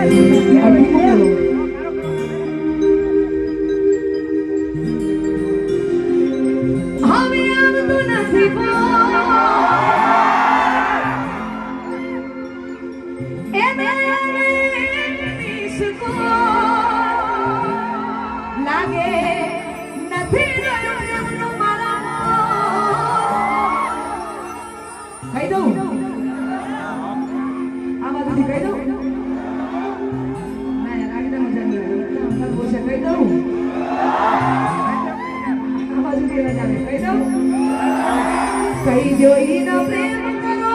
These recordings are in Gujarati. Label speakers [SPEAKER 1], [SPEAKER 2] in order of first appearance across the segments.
[SPEAKER 1] আমি আমি তো না
[SPEAKER 2] કઈ જોઈ ન પ્રેમ કરો.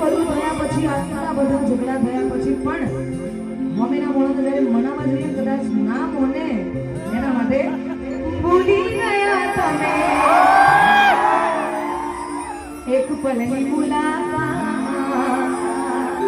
[SPEAKER 1] બધું થયા પછી, આટલા બધા ઝઘડા થયા પછી પણ મમ્મીના મોઢા તો જ્યારે કદાચ ના મોને, એના માટે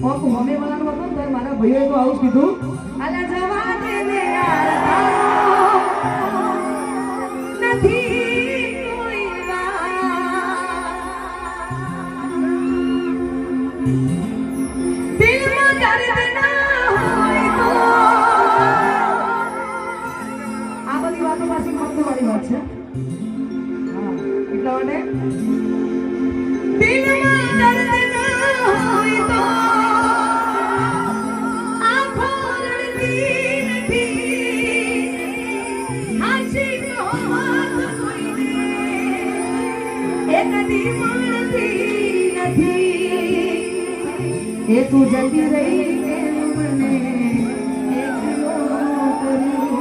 [SPEAKER 1] કોક મમ્મી વાળાનું હતું ને મારા ભાઈઓએ તો આવું કીધું.
[SPEAKER 2] અલા જવા દે ને યાર નથી કોઈ વાત દિલમાં એ કદી માણતી નથી
[SPEAKER 1] એ તું જતી રહી એમ મને એકલો કરી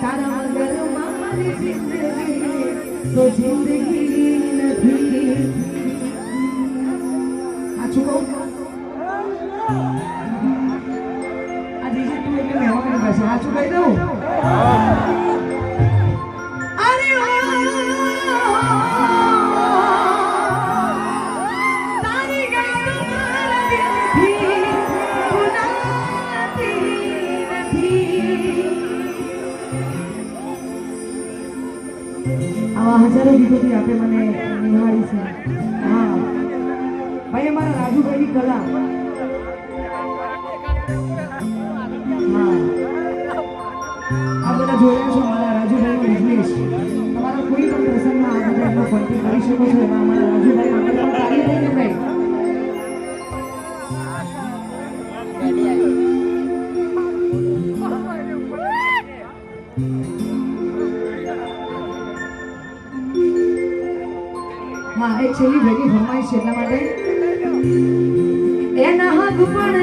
[SPEAKER 1] તારા વગર મારી જિંદગી તો જિંદગી નથી સાચું કહું આ બીજી તું એટલે મહેમાન પાસે સાચું કહી દઉં આવા હજારો ગીતોથી આપે મને નિહાળી છે. હા. ભાઈ, અમારા રાજુભાઈની કલા. આ બધા જોયા છો મારા રાજુભાઈનો બિઝનેસ તમારા કોઈ પણ પ્રસંગમાં આ બધા ફરતી કરી શકો છો એમાં અમારા રાજુભાઈ હા છેલ્લી ભેગી ફરમાઈશ છે એટલા માટે.
[SPEAKER 2] એના હાથ પણ